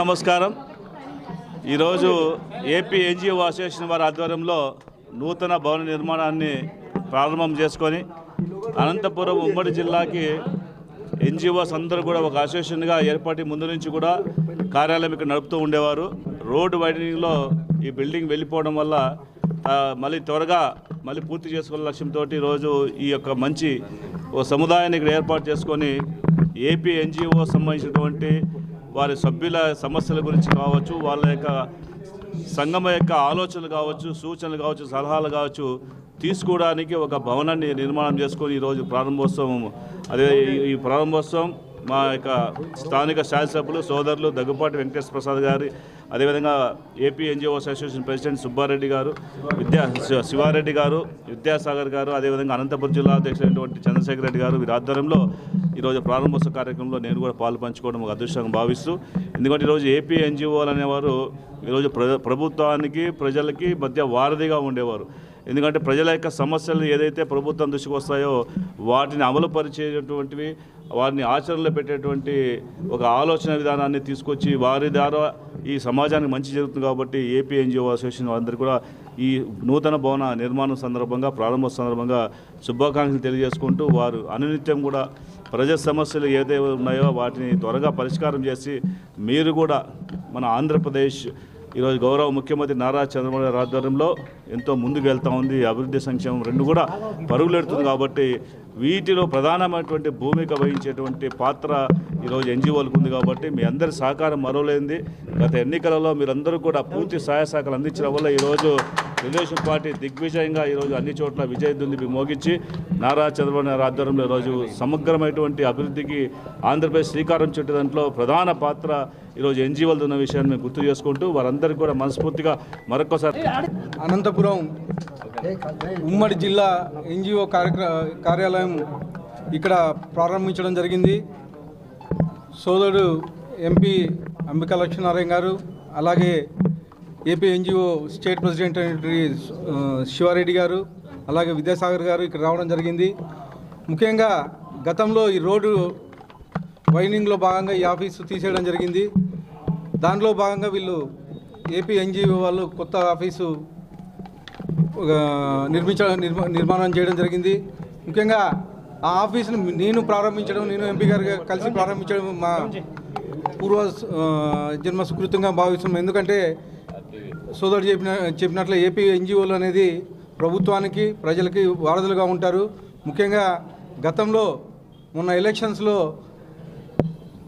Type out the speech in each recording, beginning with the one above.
నమస్కారం. ఈరోజు AP NGO association వారి ఆధ్వర్యంలో నూతన భవన నిర్మాణాన్ని ప్రారంభం చేసుకొని అనంతపురం ఉమ్మడి జిల్లాకి ఎన్జిఓస్ అందరూ కూడా ఒక అసోసియేషన్గా ఏర్పాటు ముందు నుంచి కూడా కార్యాలయం ఇక్కడ నడుపుతూ ఉండేవారు. రోడ్డు వైడనింగ్లో ఈ బిల్డింగ్ వెళ్ళిపోవడం వల్ల మళ్ళీ త్వరగా మళ్ళీ పూర్తి చేసుకునే లక్ష్యంతో ఈరోజు ఈ యొక్క మంచి ఓ సముదాయాన్ని ఇక్కడ ఏర్పాటు చేసుకొని ఏపీ ఎన్జిఓ సంబంధించినటువంటి వారి సభ్యుల సమస్యల గురించి కావచ్చు వాళ్ళ యొక్క సంఘం యొక్క ఆలోచనలు కావచ్చు సూచనలు కావచ్చు సలహాలు కావచ్చు తీసుకోవడానికి ఒక భవనాన్ని నిర్మాణం చేసుకొని ఈరోజు ప్రారంభోత్సవం అదే ఈ- ఈ ప్రారంభోత్సవం మా యొక్క స్థానిక శాసనసభ్యులు సోదరులు దగ్గుపాటి వెంకటేశ్వర ప్రసాద్ గారి అదేవిధంగా AP NGO association president Subbareddy garu Vidya Sivareddy గారు విద్యాసాగర్ గారు అదేవిధంగా అనంతపురం జిల్లా అధ్యక్షులైనటువంటి చంద్రశేఖర్ రెడ్డి గారు వీరి ఆధ్వర్యంలో ఈరోజు ప్రారంభోత్సవ కార్యక్రమంలో నేను కూడా పాలు పంచుకోవడం ఒక అదృష్టంగా భావిస్తూ ఎందుకంటే ఈరోజు ఏపీ ఎన్జిఓలు అనేవారు ఈరోజు ప్ర ప్రభుత్వానికి ప్రజలకి మధ్య వారధిగా ఉండేవారు. ఎందుకంటే ప్రజల యొక్క సమస్యలు ఏదైతే ప్రభుత్వం దృష్టికి వస్తాయో వాటిని అమలు పరిచేటటువంటివి వారిని ఆచరణలో పెట్టేటువంటి ఒక ఆలోచన విధానాన్ని తీసుకొచ్చి వారి ద్వారా ఈ సమాజానికి మంచి జరుగుతుంది కాబట్టి ఏపీ ఎన్జిఓ అసోసియేషన్ వారందరూ కూడా ఈ నూతన భవన నిర్మాణం సందర్భంగా ప్రారంభ సందర్భంగా శుభాకాంక్షలు తెలియజేసుకుంటూ వారు అనునిత్యం కూడా ప్రజా సమస్యలు ఏదైతే ఉన్నాయో వాటిని త్వరగా పరిష్కారం చేసి మీరు కూడా మన ఆంధ్రప్రదేశ్ ఈరోజు గౌరవ ముఖ్యమంత్రి నారా చంద్రబాబు నాయుడు ఆధ్వర్యంలో ఎంతో ముందుకు వెళ్తా ఉంది. అభివృద్ధి సంక్షేమం రెండు కూడా పరుగులెడుతుంది కాబట్టి వీటిలో ప్రధానమైనటువంటి భూమిక వహించేటువంటి పాత్ర ఈరోజు ఎన్జిఓలకు ఉంది కాబట్టి మీ అందరి సహకారం మరోలేంది. గత ఎన్నికలలో మీరందరూ కూడా పూర్తి సహాయ సహకారాలు అందించడం వల్ల ఈరోజు తెలుగుదేశం పార్టీ దిగ్విజయంగా ఈరోజు అన్ని చోట్ల విజయ దుంది మోగించి నారా చంద్రబాబు నాయుడు ఆధ్వర్యంలో ఈరోజు సమగ్రమైనటువంటి అభివృద్ధికి ఆంధ్రప్రదేశ్ శ్రీకారం చుట్టే దాంట్లో ప్రధాన పాత్ర ఈరోజు ఎన్జిఓలది ఉన్న విషయాన్ని మేము గుర్తు చేసుకుంటూ వారందరికీ కూడా మనస్ఫూర్తిగా మరొకసారి అనంతపురం ఉమ్మడి జిల్లా ఎన్జిఓ కార్యక్ర కార్యాలయం ఇక్కడ ప్రారంభించడం జరిగింది. సోదరుడు ఎంపీ అంబికా లక్ష్మీనారాయణ గారు అలాగే ఏపీ ఎన్జిఓ స్టేట్ ప్రెసిడెంట్ అయినటువంటి శివారెడ్డి గారు అలాగే విద్యాసాగర్ గారు ఇక్కడ రావడం జరిగింది. ముఖ్యంగా గతంలో ఈ రోడ్డు వైనింగ్లో భాగంగా ఈ ఆఫీసు తీసేయడం జరిగింది. దానిలో భాగంగా వీళ్ళు ఏపీ ఎన్జిఓ వాళ్ళు కొత్త ఆఫీసు నిర్మించడం నిర్మా- నిర్మాణం చేయడం జరిగింది. ముఖ్యంగా ఆ ఆఫీస్ని నేను ప్రారంభించడం నేను ఎంపీ గారు కలిసి ప్రారంభించడం మా పూర్వ జన్మ సుకృతంగా భావిస్తున్నాం. ఎందుకంటే సోదరుడు చెప్పిన చెప్పినట్లు ఏపీ ఎన్జిఓలు అనేది ప్రభుత్వానికి ప్రజలకి వారధులుగా ఉంటారు. ముఖ్యంగా గతంలో మొన్న ఎలక్షన్స్లో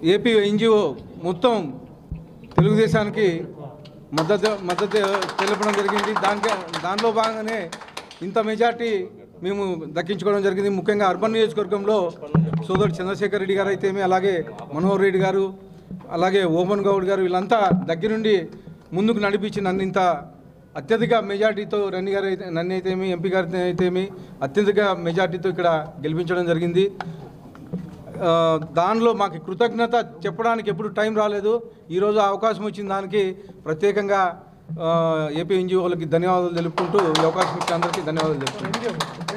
ఏపీ ఎన్జిఓ మొత్తం తెలుగుదేశానికి మద్దతు మద్దతు తెలపడం జరిగింది. దానికి దానిలో భాగంగానే ఇంత మెజార్టీ మేము దక్కించుకోవడం జరిగింది. ముఖ్యంగా అర్బన్ నియోజకవర్గంలో సోదరుడు చంద్రశేఖర్ రెడ్డి గారు అయితేమి అలాగే మనోహర్ రెడ్డి గారు అలాగే ఓమన్ గౌడ్ గారు వీళ్ళంతా దగ్గరుండి ముందుకు నడిపించి నన్ను ఇంత అత్యధిక మెజార్టీతో రన్ని గారు అయితే నన్ను అయితేమి ఎంపీ గారి అయితేమి అత్యధిక మెజార్టీతో ఇక్కడ గెలిపించడం జరిగింది. దానిలో మాకు కృతజ్ఞత చెప్పడానికి ఎప్పుడు టైం రాలేదు. ఈరోజు అవకాశం వచ్చిన దానికి ప్రత్యేకంగా ఏపీ ఎన్జిఓలకి ధన్యవాదాలు తెలుపుకుంటూ ఈ అవకాశం ఇచ్చిన అందరికీ ధన్యవాదాలు తెలుపుకుంటాం